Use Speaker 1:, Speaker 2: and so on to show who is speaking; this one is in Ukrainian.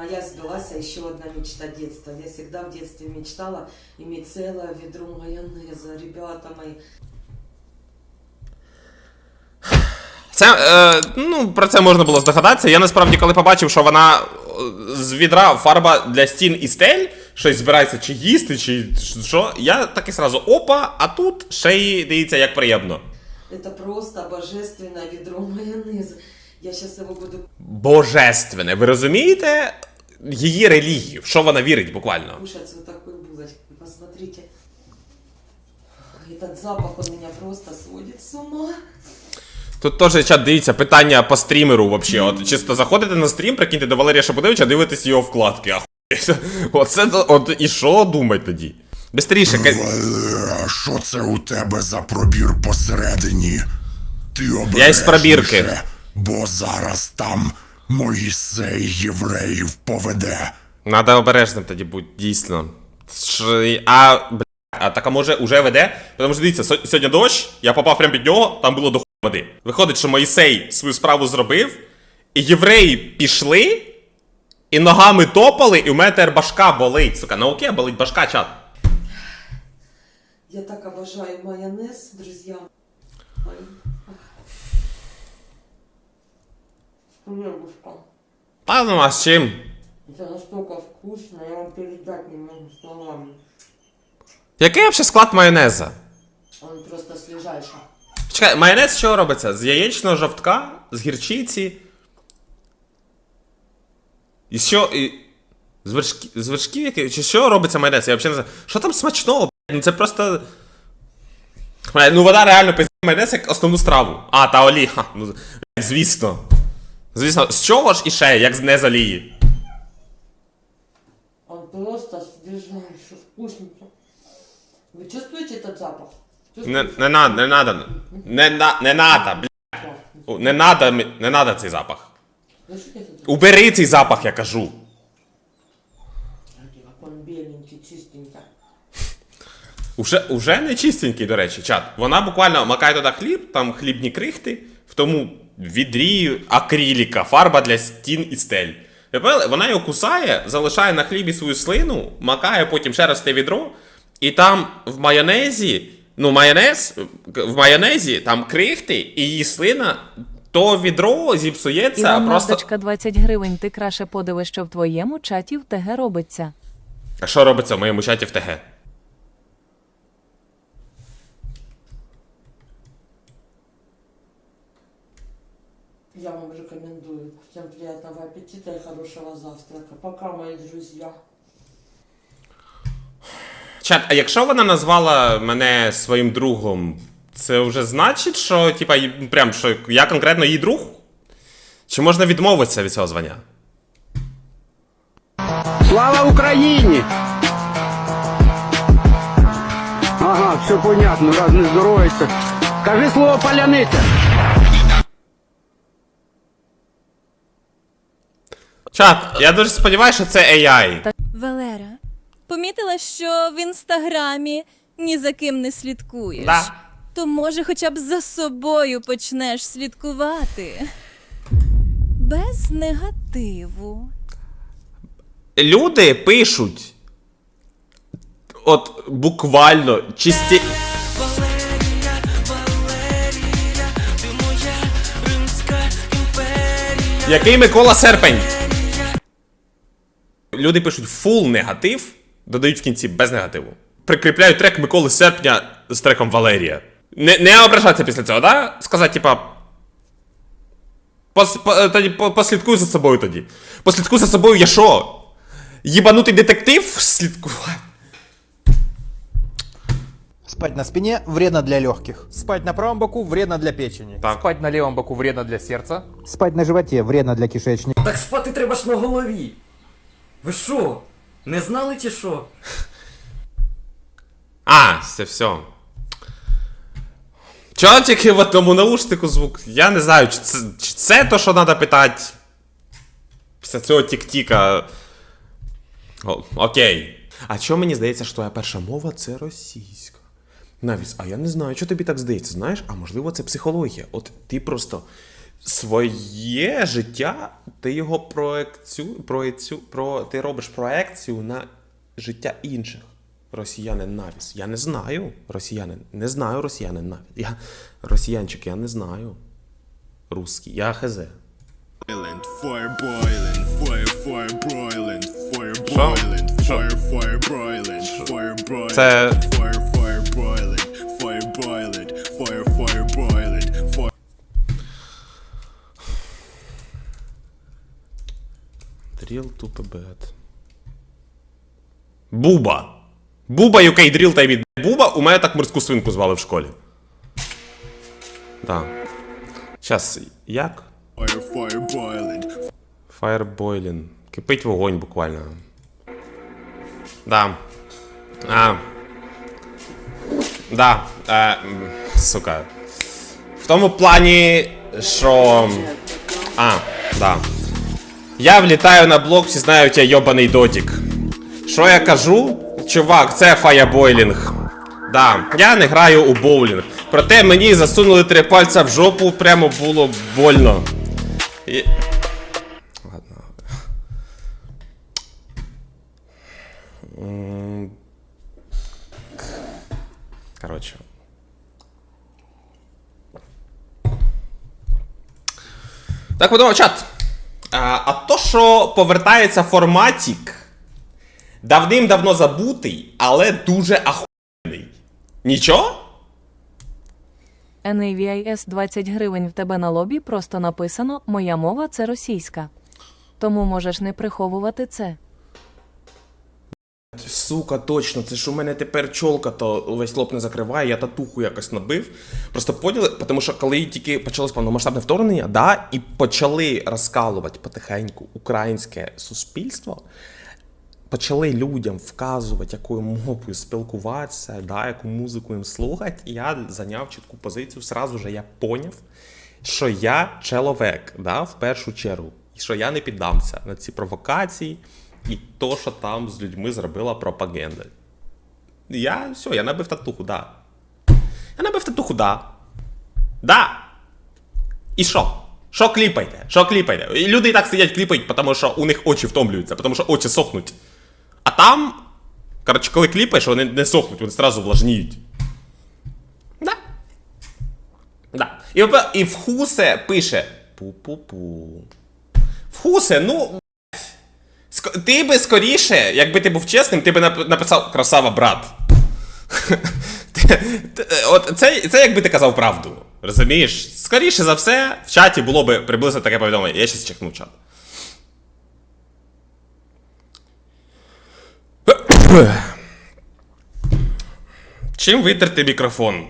Speaker 1: моя сбилась, а еще одна мечта детства. Я всегда в детстве мечтала иметь целое ведро майонеза, ребята мои.
Speaker 2: Це, е, ну, про це можна було здогадатися. Я насправді, коли побачив, що вона е, з відра фарба для стін і стель, щось збирається чи їсти, чи що, я так і сразу опа, а тут ще й дивіться, як приємно.
Speaker 1: Это просто божественное ведро майонеза. Я сейчас его буду
Speaker 2: Божественне. Ви розумієте її релігію? В що вона вірить буквально?
Speaker 1: кушать вот такой булочкой. Посмотрите. Этот запах, он меня просто сводит с ума.
Speaker 2: Тут теж чат дивіться питання по стрімеру вообще. От чисто заходите на стрім, прикиньте до Валерія Шабудовича, дивитесь його вкладки. Ахуєть. Оце от і що думать тоді? Бистріше, ка-
Speaker 3: Валера, що це у тебе за пробір посередині? Ти
Speaker 2: Я із пробірки.
Speaker 3: Бо зараз там Моїсей євреїв поведе.
Speaker 2: Надо обережним тоді бути, дійсно. А, бля, а так а може уже веде? Тому що дивіться, сьогодні дощ, я попав прямо під нього, там було до води. Виходить, що Моїсей свою справу зробив, і євреї пішли, і ногами топали, і у мене тепер башка болить. Сука, на оке болить башка, чат.
Speaker 1: Я так обожаю майонез, друзья мои. Хлебушка.
Speaker 2: Та ну а з чим?
Speaker 1: Это настолько вкусно, я вам передать не могу словами.
Speaker 2: Який взагалі склад майонеза?
Speaker 1: Он просто свежайший.
Speaker 2: Чекай, майонез з чого робиться? З яєчного жовтка, з гірчиці. І що. І... З, вершки... з вершків яких? Чи що робиться майонез? Я взагалі не знаю. Що там смачного, блядь? Ну це просто. Ну вона реально пиздає майонез як основну страву. А, та олія. Ха, Ну, блядь, звісно. Звісно, з чого ж іще, як з не з олії?
Speaker 1: Он просто свежайший, вкусненький. Вы чувствуете этот запах?
Speaker 2: Не,
Speaker 1: Чувствуете?
Speaker 2: не надо, не надо. Не, на, не надо, блядь. О, Не надо, мі- не надо цей запах.
Speaker 1: Слышите этот запах?
Speaker 2: Убери цей запах, я кажу.
Speaker 1: Смотрите, Как он беленький, чистенький.
Speaker 2: Уже, уже не чистенький, до речі, чат. Вона буквально макає туди хліб, там хлібні крихти, в тому відрі акриліка, фарба для стін і стель. Вона його кусає, залишає на хлібі свою слину, макає потім ще раз те відро, і там в майонезі, ну, майонез, в майонезі там крихти, і її слина, то відро зіпсується, а
Speaker 4: Іван
Speaker 2: просто.
Speaker 4: Мордочка 20 гривень. Ти краще подивись, що в твоєму чаті в ТГ робиться.
Speaker 2: А що робиться в моєму чаті в ТГ?
Speaker 1: Я вам рекомендую. Всем приятного аппетита и хорошего завтрака. Пока, мои друзья.
Speaker 2: Чат, а якщо вона назвала мене своїм другом, це вже значить, що, типа, прям, що я конкретно її друг? Чи можна відмовитися від цього звання?
Speaker 5: Слава Україні! Ага, все понятно, раз не здоровається. Кажи слово паляниця.
Speaker 2: Чат, я дуже сподіваюся, що це AI.
Speaker 6: Валера, помітила, що в інстаграмі ні за ким не слідкуєш.
Speaker 2: Да.
Speaker 6: То може хоча б за собою почнеш слідкувати. Без негативу.
Speaker 2: Люди пишуть. От буквально чисті. Який Микола Серпень? Люди пишуть фул негатив, додають в кінці без негативу. Прикріпляють трек Миколи Серпня з треком Валерія. Не, не ображатися після цього, да? Сказати, типа. Пос, по, тоді, по, послідкуй за собою тоді. Послідкуй за собою, я що? Єбанутий детектив слідкувати?
Speaker 7: Спать на спине вредно для легких. Спать на правом боку вредно для печени.
Speaker 2: Так.
Speaker 8: Спать на левом боку вредно для сердца.
Speaker 7: Спать на животе вредно для кишечника.
Speaker 9: Так спати треба ж на голові. Ви що? Не знали чи що?
Speaker 2: А, це все. Чого тільки в тому наушнику звук? Я не знаю, чи це, чи це то, що треба питати. Після цього тік-тіка. О, окей. А чого мені здається, що твоя перша мова це російська? Навіс, а я не знаю, що тобі так здається, знаєш? А можливо, це психологія. От ти просто. Своє життя, ти його проекцю, проецю, про, ти робиш проекцію на життя інших. Росіянин навіс. Я не знаю росіянин. Не знаю росіянин навіс. Я росіянчик, я не знаю. Русський. Я хз.
Speaker 3: Fire
Speaker 2: Drill to bed. Буба. Буба, UK Drill та від Буба, у мене так морську свинку звали в школі. Да. Щас, як?
Speaker 3: Fire, fire boiling,
Speaker 2: Fire boiling. Кипить вогонь буквально. Да. А. Да. Е, сука. В тому плані, що. А, да. Я влітаю на блок, всі знають, я йобаний додік. Що я кажу? Чувак, це фаябойлінг. Да, я не граю у боулінг. Проте мені засунули три пальця в жопу, прямо було больно. І... Ладно. Коротше. Так, подумав, чат. А, то, що повертається форматік, давним-давно забутий, але дуже ахуєнний. Нічого?
Speaker 4: NAVIS 20 гривень в тебе на лобі просто написано Моя мова це російська. Тому можеш не приховувати це.
Speaker 2: Сука, точно, це ж у мене тепер чолка, то весь лоб не закриває, я татуху якось набив. Просто поняли, тому що коли тільки почалось повномасштабне вторгнення, да, і почали розкалувати потихеньку українське суспільство, почали людям вказувати, якою мовою спілкуватися, да, яку музику їм слухати, і я зайняв чітку позицію. Сразу же я поняв, що я чоловік, да, в першу чергу, і що я не піддамся на ці провокації і то, що там з людьми зробила пропаганда. Я все, я набив татуху, да. Я набив татуху, да. Да. І що? Що кліпайте? Що кліпайте? Люди і так сидять кліпають, тому що у них очі втомлюються, тому що очі сохнуть. А там, коротше, коли кліпаєш, вони не сохнуть, вони одразу влажніють. Да. Да. І, і в Хусе пише пу-пу-пу. В Хусе, ну. Ти би скоріше, якби ти був чесним, ти би нап- написав красава брат. От це, це якби ти казав правду. Розумієш? Скоріше за все, в чаті було би приблизно таке повідомлення. Я щас чекну чат. Чим витерти мікрофон?